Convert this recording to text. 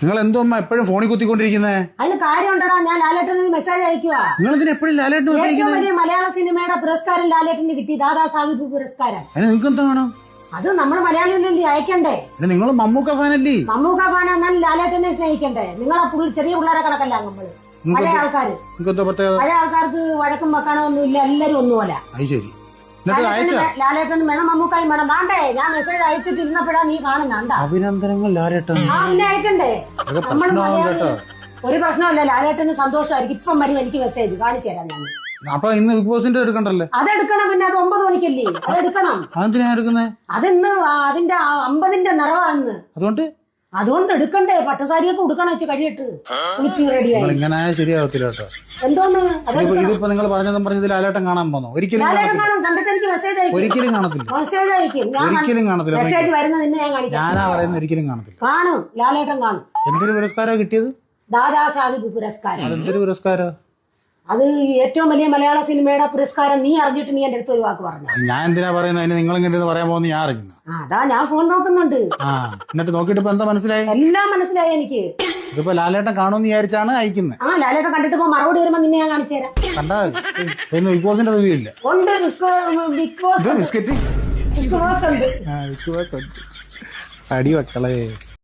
നിങ്ങൾ എന്തോ അമ്മ എപ്പോഴും ഫോണിൽ കുത്തിക്കൊണ്ടിരിക്കുന്നേ? അതിന് കാര്യം ഉണ്ടടാ ഞാൻ ലാലേട്ടന് മെസ്സേജ് അയക്കുക നിങ്ങൾ ഇതിന് എപ്പോഴും ലാലേട്ടൻ ഏറ്റവും വലിയ മലയാള സിനിമയുടെ പുരസ്കാരം ലാലേട്ടന് കിട്ടി ദാദാ സാഹിബ് പുരസ്കാരം. അതിന് നിങ്ങൾക്ക് എന്താ വേണം? അത് നമ്മൾ മലയാളികളിൽ അയക്കണ്ടേ? നിങ്ങൾ മമ്മൂക്ക ഫാനല്ലേ? മമ്മൂക്ക ഫാൻ എന്നാൽ ലാലേട്ടനെ സ്നേഹിക്കണ്ടേ? നിങ്ങളെ പുള്ളി ചെറിയ പിള്ളേരെ കണക്കല്ല നമ്മൾ. പഴയ ആൾക്കാര്. പഴയ ആൾക്കാർക്ക് വഴക്കും വെക്കാനോ ഒന്നും ഇല്ല എല്ലാരും ഒന്നുമല്ല അത് ശരി. ലാലേട്ടന് ലാലേട്ടന് വേണം മമ്മൂക്കായും വേണം. വേണ്ടേ? ഞാൻ മെസ്സേജ് അയച്ചിട്ടിരുന്നപ്പോഴാ നീ കാണുന്നുണ്ട അഭിനന്ദനങ്ങൾ ലാലേട്ടൻ. ആ പിന്നെ അയക്കണ്ടേ? കേട്ടോ. ഒരു പ്രശ്നമല്ല ലാലേട്ടന് സന്തോഷമായിരിക്കും. ഇപ്പം വരും എനിക്ക് മെസ്സേജ് കാണിച്ചു തരാം ഞാൻ. അപ്പൊ ഇന്ന് ബിഗ് ബോസിന്റെ എടുക്കണ്ടല്ലേ? അതെടുക്കണം പിന്നെ. അത് ഒമ്പത് മണിക്കല്ലേ? അതെടുക്കണം. അതെന്തിനാ എടുക്കുന്നത് അതിന്ന് അതിന്റെ അമ്പതിന്റെ നിറവാന്ന് അതുകൊണ്ട് അതുകൊണ്ട് എടുക്കണ്ടേ? പട്ടുസാരിയൊക്കെ ഉടുക്കണം വെച്ച് കഴിയിട്ട് കുളിച്ച് റെഡിയായി ഇങ്ങനെ ആയാൽ ശരിയാവത്തില്ല കേട്ടോ. എന്തോന്ന്? ഇതിപ്പോ നിങ്ങൾ പറഞ്ഞതും കാണാൻ പോന്നോ? ഒരിക്കലും കണ്ടിട്ട് എനിക്ക് മെസ്സേജ് അയക്കും. ഒരിക്കലും കാണത്തില്ല. മെസ്സേജ് അയക്കും. ഞാൻ ഒരിക്കലും കാണത്തില്ല. മെസ്സേജ് വരുന്ന നിന്നെ ഞാൻ കാണിക്കാം. ഞാനാ പറയുന്നത് ഒരിക്കലും കാണത്തില്ല. കാണും. ലാലേട്ടൻ കാണും. എന്തൊരു പുരസ്കാരം കിട്ടിയത്? ദാദാ സാഹിബ് പുരസ്കാരം. എന്തൊരു പുരസ്കാരം? അത് ഏറ്റവും വലിയ മലയാള സിനിമയുടെ പുരസ്കാരം നീ അറിഞ്ഞിട്ട് നീ എന്റെ അടുത്ത് ഒരു വാക്ക് പറഞ്ഞു? ഞാൻ എന്തിനാ പറയുന്നത്? അതിന് നിങ്ങൾ ഇങ്ങനെ പറയാൻ പോകുന്ന ഞാൻ അറിഞ്ഞു അതാ ഞാൻ ഫോൺ നോക്കുന്നുണ്ട്. ആ എന്നിട്ട് നോക്കിയിട്ട് ഇപ്പൊ എന്താ മനസ്സിലായി? എല്ലാം മനസ്സിലായി എനിക്ക്. ഇതിപ്പോ ലാലേട്ടൻ കാണുമെന്ന് വിചാരിച്ചാണ് അയക്കുന്നത്. ആ ലാലേട്ടൻ കണ്ടിട്ട് ഇപ്പൊ മറുപടി വരുമ്പോ നിന്നെ ഞാൻ കാണിച്ചു തരാം. കണ്ടാ? ഇന്ന് ബിഗ് ബോസിന്റെ റിവ്യൂ ഇല്ല? ഉണ്ട് Big Boss biscuit Big Boss ഉണ്ട്. ആ ബിഗ് ബോസ് ഉണ്ട്. അടി മക്കളെ.